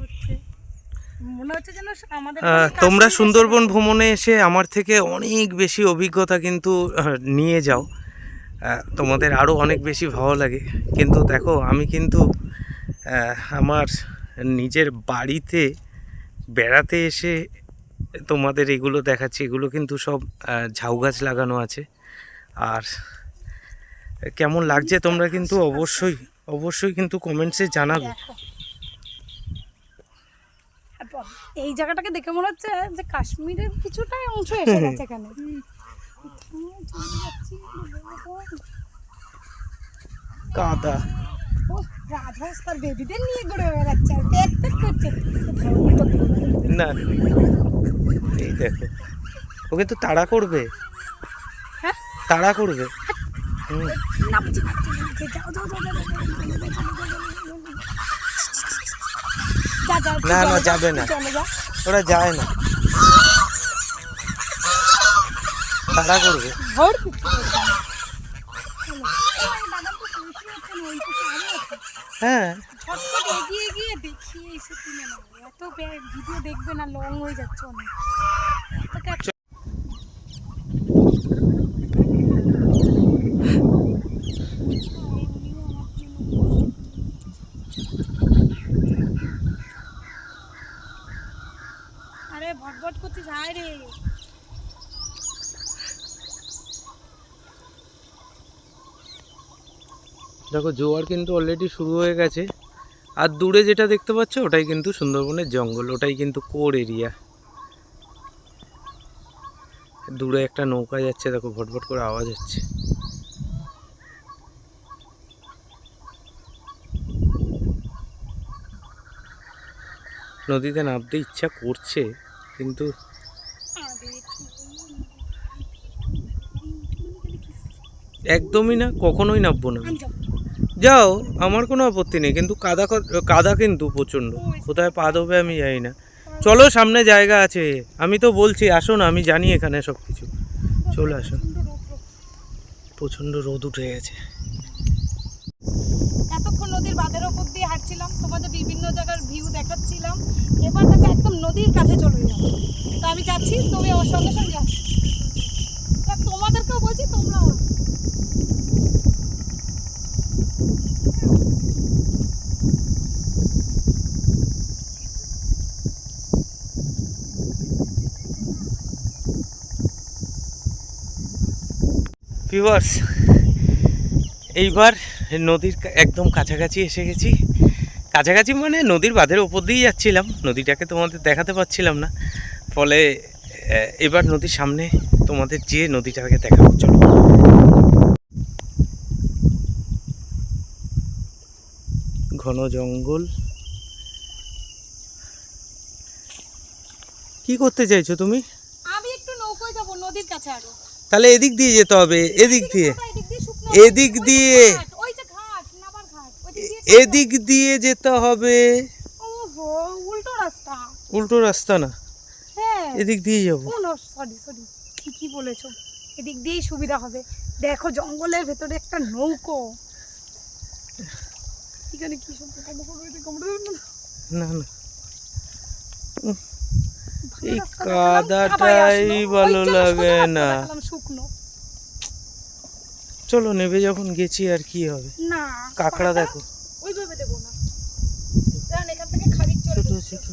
হচ্ছে। বাড়ি তোমরা সুন্দরবন ভ্রমণে এসে আমার থেকে অনেক বেশি অভিজ্ঞতা কিন্তু নিয়ে যাও। তোমাদের আরও অনেক বেশি ভালো লাগে। কিন্তু দেখো আমি কিন্তু আমার নিজের বাড়িতে বেড়াতে এসে তোমাদের এগুলো দেখাচ্ছি। এগুলো কিন্তু সব ঝাউ গাছ লাগানো আছে। আর কেমন লাগছে তোমরা কিন্তু অবশ্যই অবশ্যই কিন্তু কমেন্টসে জানাবে। এই জায়গাটাকে দেখে মনে হচ্ছে যে কাশ্মীরের কিছুটাই অংশ এসে গেছে এখানে কাদা রাজহাঁস তার বেবিদের নিয়ে ঘুরে বেড়াচ্ছে আর প্যাক প্যাক করছে না এই দেখো ওকে তো তাড়া করবে হ্যাঁ তাড়া করবে হুম, যাও যাও যাও যাও, যাও, যাও, যাও, যাও, যাও, যাও, না, না, যাবে না। ওরা যায় না। তারা করবে। হ্যাঁ। এগিয়ে গিয়ে দেখিয়ে এসে কিনে নেব এত ভিডিও দেখবে না লং হয়ে যাচ্ছে অনেক তোকে এক- আরে ভটভট করছিস আয় রে দেখো জোয়ার কিন্তু অলরেডি শুরু হয়ে গেছে। আর দূরে যেটা দেখতে পাচ্ছ, ওটাই কিন্তু সুন্দরবনের জঙ্গল, ওটাই কিন্তু কোর এরিয়া দূরে একটা নৌকা যাচ্ছে, দেখো ভটভট করে আওয়াজ হচ্ছে। নদীতে নামতে ইচ্ছা করছে, কিন্তু একদমই না, কখনোই নামবো না। যাও, আমার কোনো আপত্তি নেই, কিন্তু কাদা কাদা কিন্তু প্রচণ্ড। কোথায় পা দেবে আমি জানি না। চলো, সামনে জায়গা আছে। আমি তো বলছি, আসো না, আমি জানি এখানে সব কিছু চলে আসো। প্রচণ্ড রোদ উঠে গেছে। এতক্ষণ নদীর বাঁধের ওপর দিয়ে হাঁটছিলাম, তোমাদের বিভিন্ন জায়গার ভিউ দেখাচ্ছিলাম। এবার দেখো, একদম নদীর কাছে চলে যাব তো আমি যাচ্ছি, তুমি আমার সঙ্গে সঙ্গে তোমাদেরকেও বলছি, তোমরাও। আসো। ভিউয়ার্স এইবার নদীর একদম কাছাকাছি এসে গেছি। কাছাকাছি মানে নদীর বাঁধের ওপর দিয়েই যাচ্ছিলাম। নদীটাকে তোমাদের দেখাতে পাচ্ছিলাম না। ফলে এবার নদীর সামনে তোমাদের যে নদীটাকে দেখাবো, চলো। ঘন জঙ্গল। কি করতে চাইছো তুমি? আমি একটু নৌকোয় যাব নদীর কাছে আরও। তাহলে এদিক দিয়ে যেতে হবে এদিক দিয়ে। এদিক দিয়ে এদিক দিয়ে। যেতে হবে। ওহো উল্টো রাস্তা। উল্টো রাস্তা না? হ্যাঁ। এদিক দিয়ে যাব। সরি সরি ঠিকই বলেছ। এদিক দিয়েই সুবিধা হবে। দেখো জঙ্গলের ভেতরে একটা নৌকো। এখানে কি সব পোকামাকড় রয়েছে, কামড়ে দেবে না? না। না এই কাদাটাই ভালো লাগে না। শুকনো। চলো নেবে যখন গেছি আর কি হবে। না কাঁকড়া দেখো। ওইভাবে দেবো না। দাঁড়ান, এখান থেকে খারিজ চলে ছোট ছোট।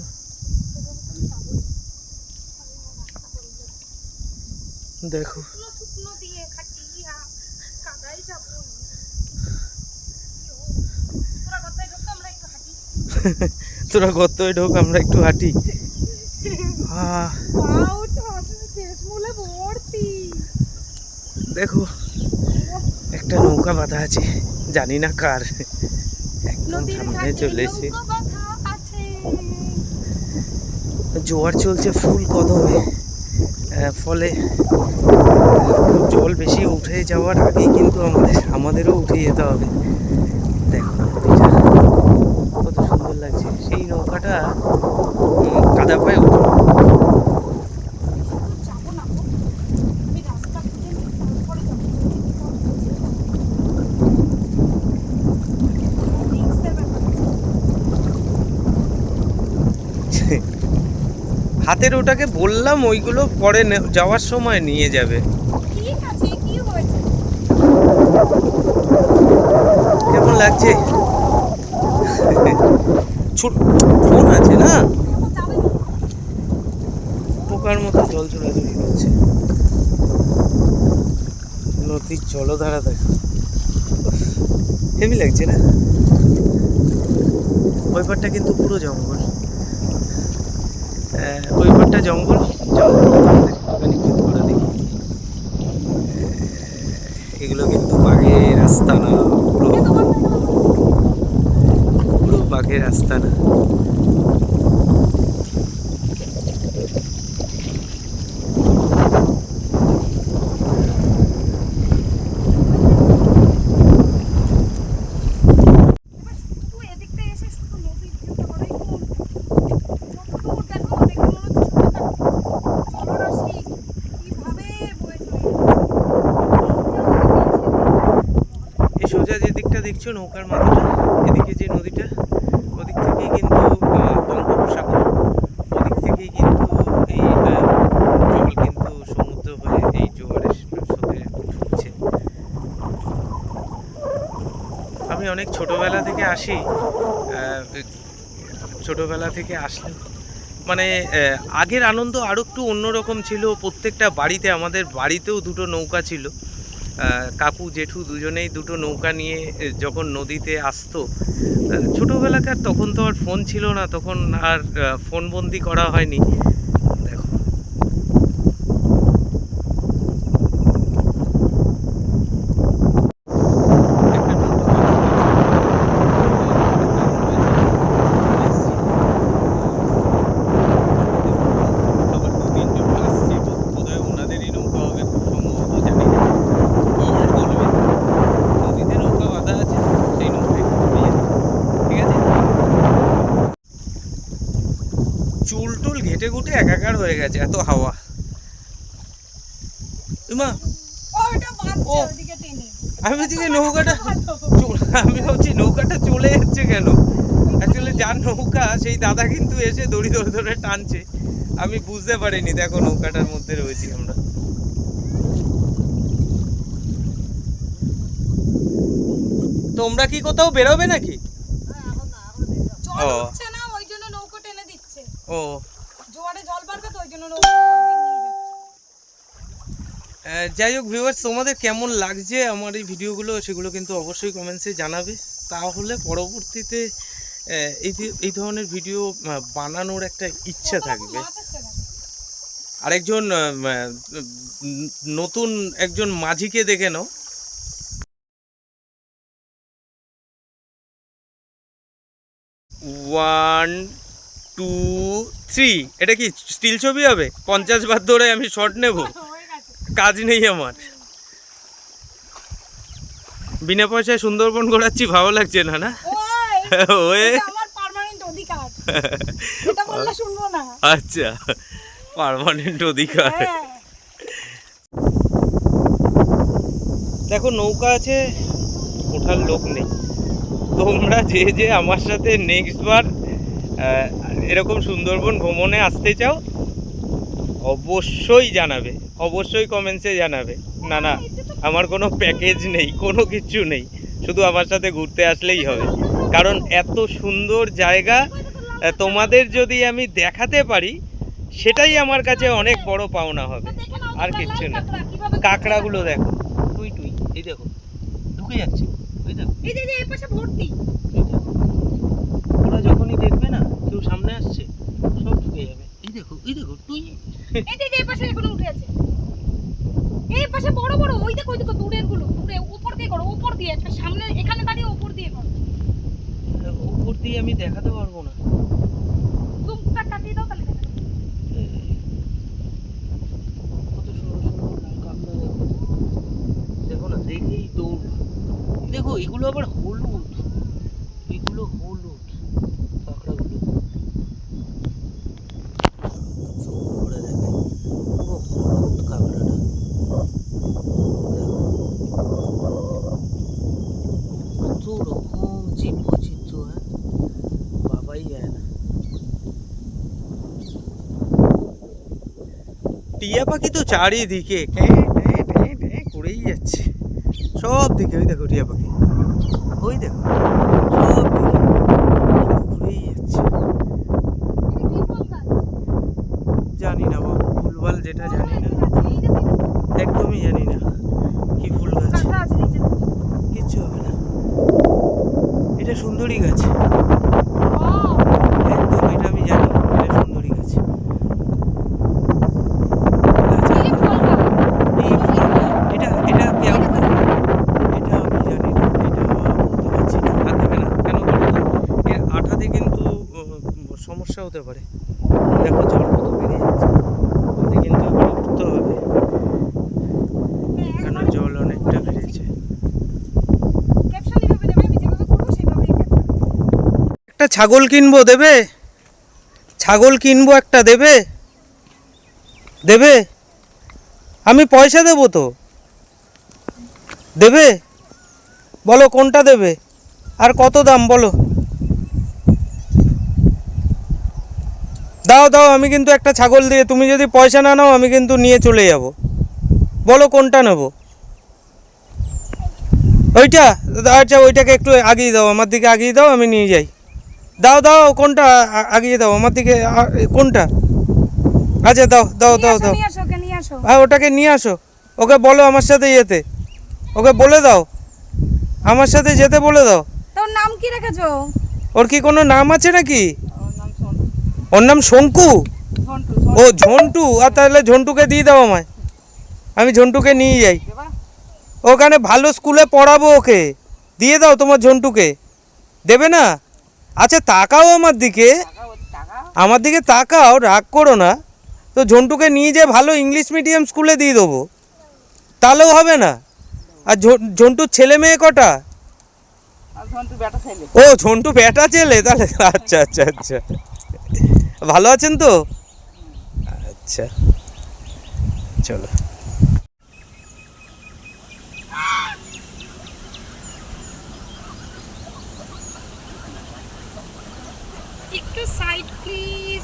দেখো শুকনো শুকনো দিয়ে খাটিয়া কাদায় যাব তোরা কোথায় ঢুকতো আমরা একটু হাঁটি তোরা গর্তই ঢোক আমরা একটু হাঁটি। দেখো একটা নৌকা বাঁধা আছে জানি না কার। একদম সামনে চলেছে জোয়ার চলছে ফুল কদমে। ফলে জল বেশি উঠে যাওয়ার আগেই কিন্তু আমাদের আমাদেরও উঠে যেতে হবে দেখো নদীটা কত সুন্দর লাগছে সেই নৌকাটা কাদা পায়ে উঠো যাব না গো। আমি রাস্তা খুঁজে নিই, তারপরে যাব। রিস্কের ব্যাপার আছে। হাতের ওটাকে বললাম ওইগুলো পরে নে- যাওয়ার সময় নিয়ে যাবে ঠিক আছে কি হয়েছে কেমন লাগছে ছোট ফোন আছে না। পোকার মতো জল চলাচল করছে নদীর জলধারা দেখো। হেভি লাগছে না? ওই পারটা কিন্তু পুরো জঙ্গল। ওই পারটা জঙ্গল? জঙ্গল দেখি এগুলো কিন্তু বাঘের রাস্তা না চলে এই সোজা যে দিকটা দেখছ নৌকার মাথাটা এদিকে যে নদীটা ওদিক থেকেই কিন্তু আহ, বঙ্গোপসাগর ওদিক থেকেই কিন্তু এই আহ, জল কিন্তু সমুদ্র হয়ে এই জোয়ারের স্রোতে ঢুকছে আমি অনেক ছোটবেলা থেকে আসি ছোটবেলা থেকে আসলে মানে আগের আনন্দ আরও একটু অন্যরকম ছিল। প্রত্যেকটা বাড়িতে, আমাদের বাড়িতেও দুটো নৌকা ছিল। কাকু, জেঠু দুজনেই দুটো নৌকা নিয়ে যখন নদীতে আসতো ছোটবেলাকার তখন তো আর ফোন ছিল না। তখন আর ফোনবন্দি করা হয়নি দেখো একটা নৌকা আবার দু তিনজন আসছে বোধহয় ওনাদেরই নৌকা হবে খুব সম্ভবত জানি না কি আর বলবে নদীতে নৌকা বাঁধা আছে সেই নৌকায় ঘুরে যাচ্ছে ঠিক আছে চুল টুল ঘেটে ঘুটে একাকার হয়ে গেছে এত হাওয়া। মা ও। আমি ভাবছি নৌকাটা। আমি ভাবছি নৌকাটা চলে যাচ্ছে কেন? অ্যাকচুয়ালি যার নৌকা সেই দাদা কিন্তু এসে দড়ি ধরে ধরে টানছে। আমি বুঝতে পারিনি দেখো নৌকাটার মধ্যে রয়েছি আমরা। তোমরা কি কোথাও বেরোবে নাকি? ও। যাই হোক ভিউয়ার্স তোমাদের কেমন লাগছে আমার এই ভিডিওগুলো সেগুলো কিন্তু অবশ্যই কমেন্টসে জানাবে। তাহলে পরবর্তীতে এই এই ধরনের ভিডিও বানানোর একটা ইচ্ছা থাকবে। আরেকজন নতুন একজন মাঝিকে দেখে নাও। ওয়ান টু থ্রি এটা কি স্টিল ছবি হবে? পঞ্চাশ বার ধরে আমি শর্ট নেব। কাজ নেই আমার। বিনা পয়সায় সুন্দরবন ঘোরাচ্ছি ভালো লাগছে না না? ওয়ে আচ্ছা পারমানেন্ট অধিকার। হ্যাঁ। দেখো নৌকা আছে ওঠার লোক নেই। তোমরা যে যে আমার সাথে নেক্সট বার এরকম সুন্দরবন ভ্রমণে আসতে চাও অবশ্যই জানাবে অবশ্যই কমেন্টসে জানাবে। না না আমার কোনো প্যাকেজ নেই কোনো কিছু নেই। শুধু আমার সাথে ঘুরতে আসলেই হবে। কারণ এত সুন্দর জায়গা তোমাদের যদি আমি দেখাতে পারি সেটাই আমার কাছে অনেক বড় পাওনা হবে। আর কিচ্ছু না। কাঁকড়াগুলো দেখো। টুই টুই। এই দেখো ঢুকে যাচ্ছে। ওই দেখো। এই যে এই পাশে ভর্তি। ওরা যখনই দেখবে না কেউ সামনে আসছে সব ঢুকে যাবে। এই দেখো এই দেখো তুই এই যে এই পাশে এখনও উঠে আছে। এই পাশে বড় বড় ওই দেখো ওই দেখো দূরেরগুলো দূরে উপর দিয়ে করো উপর দিয়ে একটা সামনে এখানে দাঁড়িয়ে উপর দিয়ে করো। উপর দিয়ে আমি দেখাতে পারব না। জুমটা কাটিয়ে দাও তাহলে কত সুন্দর সুন্দর দেখো না দেখেই দৌড়। দেখো এগুলো আবার হলুদ এগুলো হলুদ কাঁকড়াগুলো zoom করে দেখাই পুরো হলুদ কাঁকড়াটা দেখো কত রকম জীব বৈচিত্র্য হ্যাঁ বাবাই যায় না টিয়া পাখি তো চারিদিকে করেই যাচ্ছে। সব দিকে ওই দেখো টিয়া পাখি। ওই দেখো সব দিকে। ঘুরেই যাচ্ছে। জানি না বাবু ভুলভাল যেটা জানি না। একদমই জানি না কি ফুল গাছ। কিচ্ছু হবে না। এটা সুন্দরী গাছ একদম এটা আমি জানি এটা সুন্দরী গাছ গাছ- এই ফুলটা, এটা এটা কেমন এটা আমি জানি না এটা বলতে পারছি না হাত দেবে না কেন বলো তো? এর আঠাতে কিন্তু উম, সমস্যা হতে পারে দেখো জল কত বেড়ে যাচ্ছে ওতে কিন্তু এবার উঠতে হবে কেন জল অনেকটা বেড়েছে একটা ছাগল কিনবো দেবে? ছাগল কিনবো একটা দেবে? দেবে? আমি পয়সা দেবো তো। দেবে? বলো কোনটা দেবে? আর কত দাম বলো? দাও দাও, আমি কিন্তু একটা ছাগল দিয়ে, তুমি যদি পয়সা না নাও, আমি কিন্তু নিয়ে চলে যাব। বলো কোনটা নেব? ওইটা? আচ্ছা ওইটাকে একটু আগিয়ে দাও, আমার দিকে আগিয়ে দাও, আমি নিয়ে যাই। দাও দাও কোনটা? আগিয়ে দাও আমার দিকে কোনটা? আচ্ছা দাও দাও দাও দাও। হ্যাঁ ওটাকে নিয়ে আসো। ওকে বলো আমার সাথে যেতে ওকে বলে দাও। আমার সাথে যেতে বলে দাও। তোর নাম কি রেখেছো? ওর কি কোনো নাম আছে নাকি? ওর নাম শঙ্কু? ও ঝন্টু। আর তাহলে ঝন্টুকে দিয়ে দাও আমায়। আমি ঝন্টুকে নিয়ে যাই। ওখানে ভালো স্কুলে পড়াবো ওকে। দিয়ে দাও তোমার ঝন্টুকে। দেবে না? আচ্ছা তাকাও আমার দিকে। আমার দিকে তাকাও রাগ করো না। তো ঝন্টুকে নিয়ে যেয়ে ভালো ইংলিশ মিডিয়াম স্কুলে দিয়ে দেবো। তাহলেও হবে না। আর ঝন্টুর ছেলে মেয়ে কটা? ও ঝন্টু বেটা ছেলে? তাহলে আচ্ছা আচ্ছা আচ্ছা। ভালো আছেন তো? আচ্ছা। চলো। একটু সাইড প্লিজ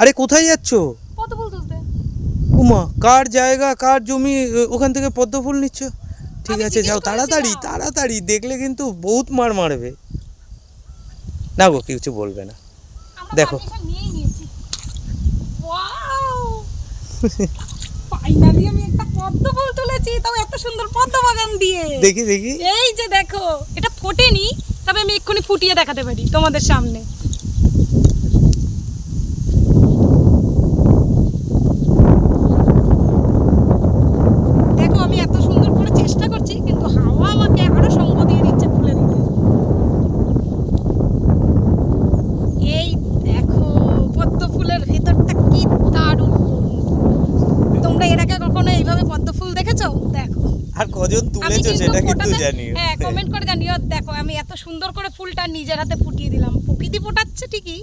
আরে কোথায় যাচ্ছ? উমা কার জায়গা কার জমি ওখান থেকে পদ্ম ফুল নিচ্ছ? ঠিক আছে যাও তাড়াতাড়ি তাড়াতাড়ি দেখলে কিন্তু বহুত মার মারবে। না গো কিছু বলবে না। দেখো। permission নিয়েই নিয়েছি। ওয়াও! ফাইনালি আমি একটা পদ্ম ফুল তুলেছি তাও এত সুন্দর পদ্ম বাগান দিয়ে। দেখি দেখি। এই যে দেখো এটা ফোটেনি তবে আমি এক্ষুনি ফুটিয়ে দেখাতে পারি তোমাদের সামনে দেখো আমি এত সুন্দর করে চেষ্টা করছি কিন্তু হাওয়া আমাকে আরও সঙ্গ দিয়ে দিচ্ছে ফুলে দিতে এই দেখো পদ্ম ফুলের ভেতরটা কি দারুণ তোমরা এর আগে কখনো এইভাবে পদ্ম ফুল দেখেছ দেখো। আর কজন তুলেছো সেটা কিন্তু জানিও। হ্যাঁ কমেন্ট করে জানিও। দেখো আমি এত সুন্দর করে ফুলটা নিজের হাতে ফুটিয়ে দিলাম। প্রকৃতি ফোটাচ্ছে ঠিকই।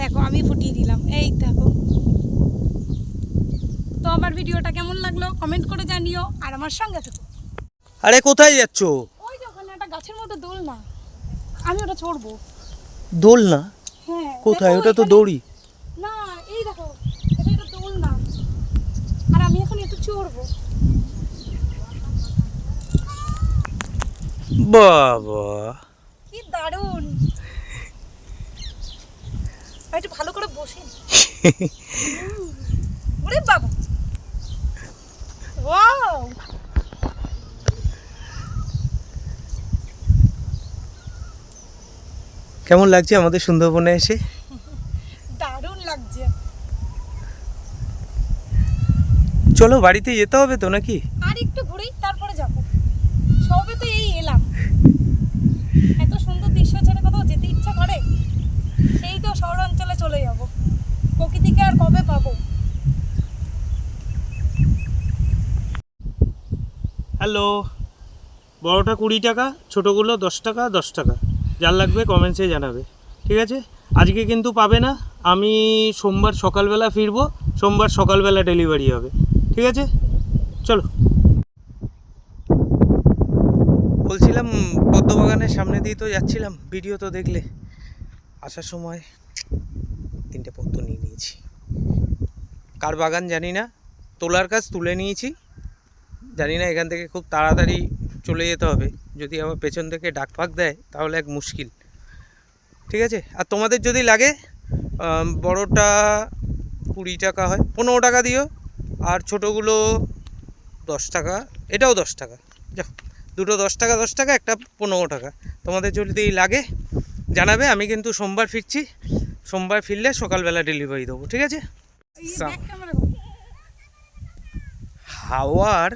দেখো আমি ফুটিয়ে দিলাম। এই দেখো। তো আমার ভিডিওটা কেমন লাগল কমেন্ট করে জানিও আর আমার সঙ্গে থেকো। আরে কোথায় যাচ্ছ? ওই যে ওখানে একটা গাছের মধ্যে দোল না। আমি ওটা চড়বো। দোল না? হ্যাঁ কোথায়? ওটা তো দড়ি। না এই দেখো এটা একটা দোল না। আর আমি এখন একটু চড়বো। বাবা। কি দারুণ। একটু ভালো করে বসে ওরে বাবা। ওয়াও। কেমন লাগছে আমাদের সুন্দরবনে এসে? দারুণ লাগছে। চলো বাড়িতে যেতে হবে তো নাকি? আর একটু ঘুরেই তারপরে যাব সবে তো এই এলাম এত সুন্দর দৃশ্য ছেড়ে কোথাও যেতে ইচ্ছা করে সেই তো শহর অঞ্চলে চলে যাব প্রকৃতিকে আর কবে পাবো হ্যালো, বড়োটা কুড়ি টাকা, ছোটোগুলো দশ টাকা দশ টাকা। যার লাগবে কমেন্টসে জানাবে, ঠিক আছে? আজকে কিন্তু পাবে না, আমি সোমবার সকালবেলা ফিরবো, সোমবার সকালবেলা ডেলিভারি হবে, ঠিক আছে? চলো। বলছিলাম, পদ্মবাগানের সামনে দিয়ে তো যাচ্ছিলাম ভিডিও তো দেখলে। আসার সময় তিনটে পদ্ম নিয়ে নিয়েছি। কার বাগান জানি না, তোলার কাজ তুলে নিয়েছি। জানি না এখান থেকে খুব তাড়াতাড়ি চলে যেতে হবে। যদি আবার পেছন থেকে ডাক ফাক দেয় তাহলে এক মুশকিল। ঠিক আছে? আর তোমাদের যদি লাগে বড়টা কুড়ি টাকা হয় পনেরো টাকা দিও আর ছোটোগুলো দশ টাকা এটাও দশ টাকা। যাও দুটো দশ টাকা দশ টাকা একটা পনেরো টাকা। তোমাদের যদি লাগে জানাবে আমি কিন্তু সোমবার ফিরছি। সোমবার ফিরলে সকালবেলা ডেলিভারি দেবো ঠিক আছে। হাওয়ার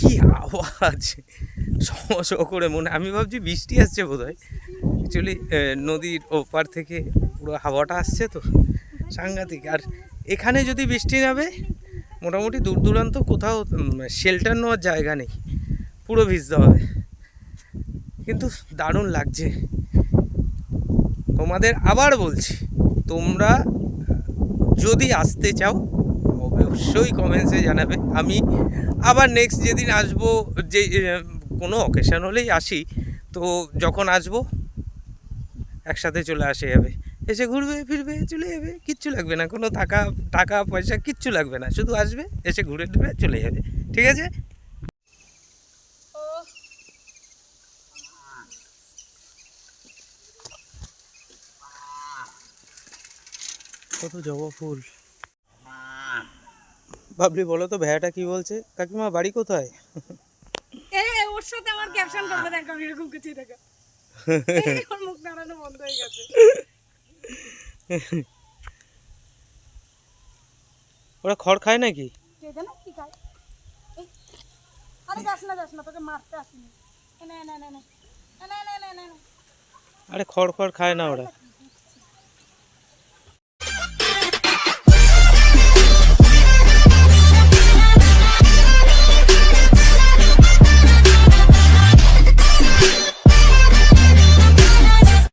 কি আওয়াজ শ করে মনে, আমি ভাবছি বৃষ্টি আসছে বোধ হয় অ্যাকচুয়ালি নদীর ওপার থেকে পুরো হাওয়াটা আসছে তো, সাংঘাতিক। আর এখানে যদি বৃষ্টি নামে, মোটামুটি দূর দূরান্ত কোথাও শেল্টার নেওয়ার জায়গা নেই। পুরো ভিজতে হবে। কিন্তু দারুণ লাগছে। তোমাদের আবার বলছি, তোমরা যদি আসতে চাও, অবশ্যই কমেন্টসে জানাবে। আমি আবার নেক্সট যেদিন আসব, যে কোনো অকেশন হলেই আসি, তো যখন আসব, একসাথে চলে আসে যাবে। এসে ঘুরবে, ফিরবে, চলে যাবে, কিচ্ছু লাগবে না। কোনো টাকা টাকা, পয়সা কিচ্ছু লাগবে না। শুধু আসবে, এসে ঘুরে টুরে চলে যাবে। ঠিক আছে? কত জবা ফুল? বাবলি বলো তো ভ্যাটা কি বলছে? কাকিমা বাড়ি কোথায়? ওর সাথে আমার ক্যাপশন করবে দেখো আমি এরকম কিছু দেখো মুখ দাঁড়ানো বন্ধ হয়ে গেছে। ওরা খড় খায় নাকি? কে জানে কি খায়। আরে যাস না যাস না তোকে মারতে আসিনি। নে নে নে নে নে নে নে নে। আরে খড় খড় খায় না ওরা।